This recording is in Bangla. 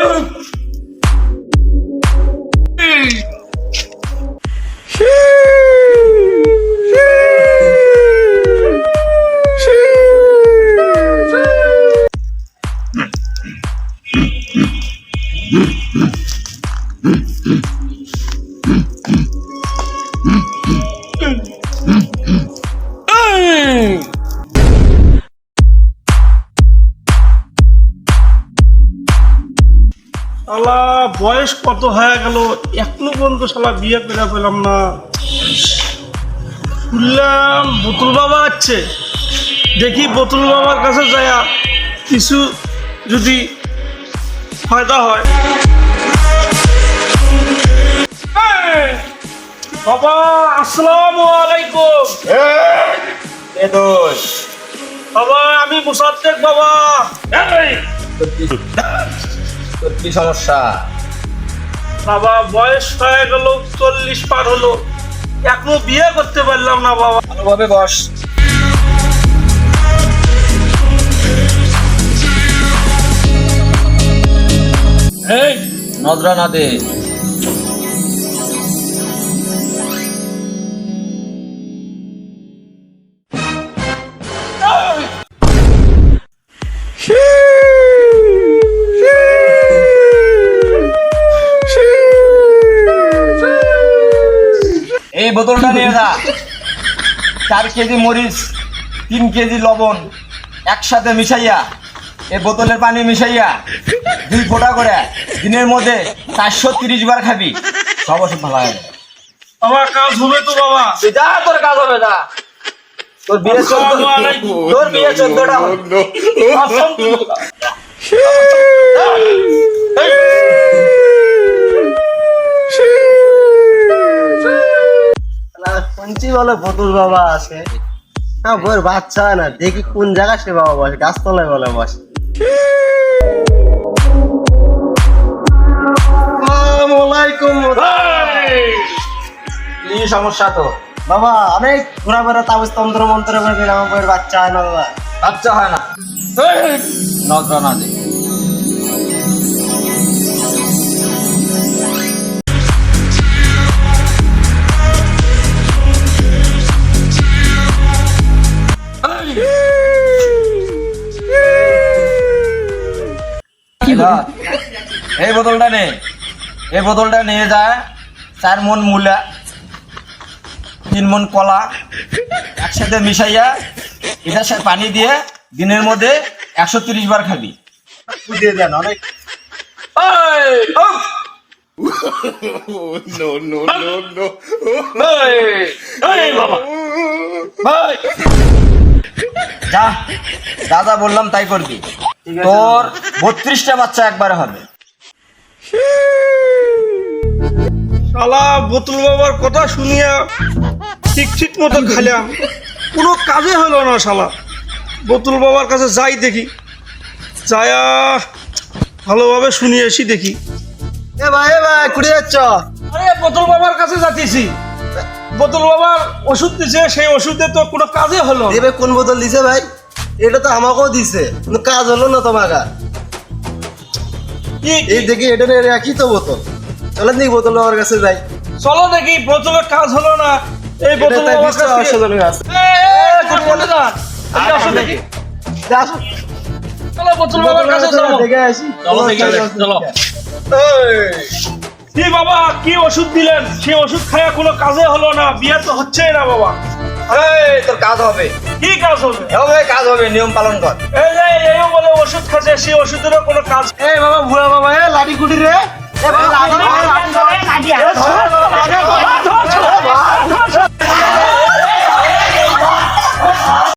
Boom! শালা বয়স কত হয়ে গেল? এখনও পর্যন্ত শালা বিয়ে করে পেলাম না। শুনলাম বোতল বাবা আছে। দেখি বোতল বাবার কাছে যায়া কিছু যদি ফায়দা হয়। বাবা আসসালামু আলাইকুম। বাবা আমি মুসাদ্দেক বাবা। তোর কি সমস্যা? বাবা বয়স হয়ে গেল চল্লিশ পার হলো। এখনও বিয়ে করতে পারলাম না বাবা। ভালোভাবে বস। এই নজরা না দে এই বোতলটা নিয়ে যা। চার কেজি মরিচ তিন কেজি লবণ একসাথে মিশাইয়া এই বোতলের পানি মিশাইয়া দুই ফোঁটা করে দিনের মধ্যে চারশো তিরিশ বার খাবি। সব ওষুধ ভালো হবে বাবা কাজ হবে তো বাবা। যা তোর কাজ হবে যা। তোর বিয়ে চোদ্দ তোর বিয়ে চোদ্দটা হবে। শুনছি বলে বোতল বাবা আছে না বইয়ের বাচ্চা হয় না দেখি কোন জায়গায় সে বাবা বসে গাছতলায় বলে বসে। কি সমস্যা তো? বাবা আমি ঘোরা বেড়া তাবস তন্ত্র মন্ত্র করে আমার বইয়ের বাচ্চা হয় না বাবা? আচ্ছা হয় না। নজরা না দে এই বোতলটা নে। এই বোতলটা নিয়ে যায় চার মন মূলা তিন মন কলা একসাথে মিশাইয়া সাথে পানি দিয়ে দিনের মধ্যে একশো তিরিশ বার খাবি। বুঝিয়ে দেন অনেক। যা যা যা বললাম তাই করবি। তোর বত্রিশটা বাচ্চা একবারে হবে। শালা বোতল বাবার কথা শুনিয়া ঠিক ঠিক মতো খাইলাম কোনো কাজে হলো না শালা। বোতল বাবার কাছে যাই দেখি যায়া ভালোভাবে শুনি আসি দেখি। এ ভাই এ ভাই কুড়ি যাচ্ছ? আরে বোতল বাবার কাছে যাচ্ছি বোতল বাবার ওষুধ দিছে সেই ওষুধে তো কোনো কাজে হলো। দেবে কোন বোতল দিছে ভাই? এটা তো আমাকেও দিছে কিন্তু কাজ হলো না তোমাকে। কি? এই দেখি এটা রাখি তো বোতল। চলেন দেখি বোতল বাবার কাছে যাই। চলো দেখি বোতলের কাজ হলো না এই বোতল কাছে আছে আসো দেখি। আসো। চলো বোতল বাবার কাছে চলো। দেখে আসি। চলো দেখে চলো। কি বাবা কি ওষুধ দিলেন? সেই ওষুধ খায়া কোনো কাজে হলো না বিয়ে তো হচ্ছেই না বাবা। তোর কাজ হবে। কি কাজ হবে? হবে কাজ হবে নিয়ম পালন কর। এই যে বলে ওষুধ খাচ্ছে সেই ওষুধেরও কোনো কাজ এই বাবা বুড়া বাবা লাডি লাঠি কুটি রে।